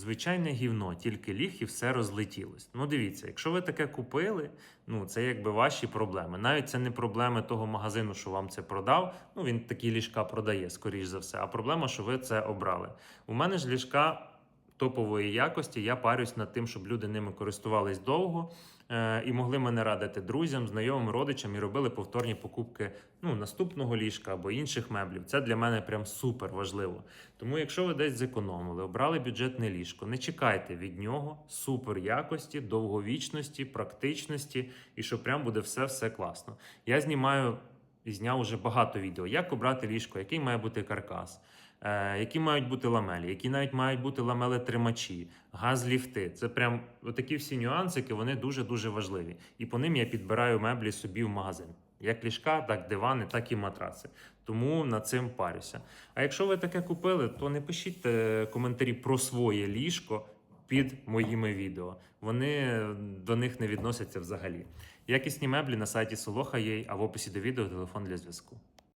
Звичайне гівно, тільки ліг і все розлетілось. Ну дивіться, якщо ви таке купили, ну це якби ваші проблеми. Навіть це не проблеми того магазину, що вам це продав. Ну він такі ліжка продає, скоріш за все. А проблема, що ви це обрали. У мене ж ліжка топової якості. Я парюсь над тим, щоб люди ними користувались довго е, і могли мене радити друзям, знайомим, родичам і робили повторні покупки ну, наступного ліжка або інших меблів. Це для мене прям супер важливо. Тому, якщо ви десь зекономили, обрали бюджетне ліжко, не чекайте від нього супер якості, довговічності, практичності і що прям буде все все класно. Я знімаю і зняв уже багато відео, як обрати ліжко, який має бути каркас. Е, які мають бути ламелі, які навіть мають бути ламели тримачі, газ-ліфти. Це прям такі всі нюансики, вони дуже дуже важливі. І по ним я підбираю меблі собі в магазин. Як ліжка, так дивани, так і матраци. Тому над цим парюся. А якщо ви таке купили, то не пишіть е, коментарі про своє ліжко під моїми відео. Вони до них не відносяться взагалі. Якісні меблі на сайті Солоха є, а в описі до відео телефон для зв'язку.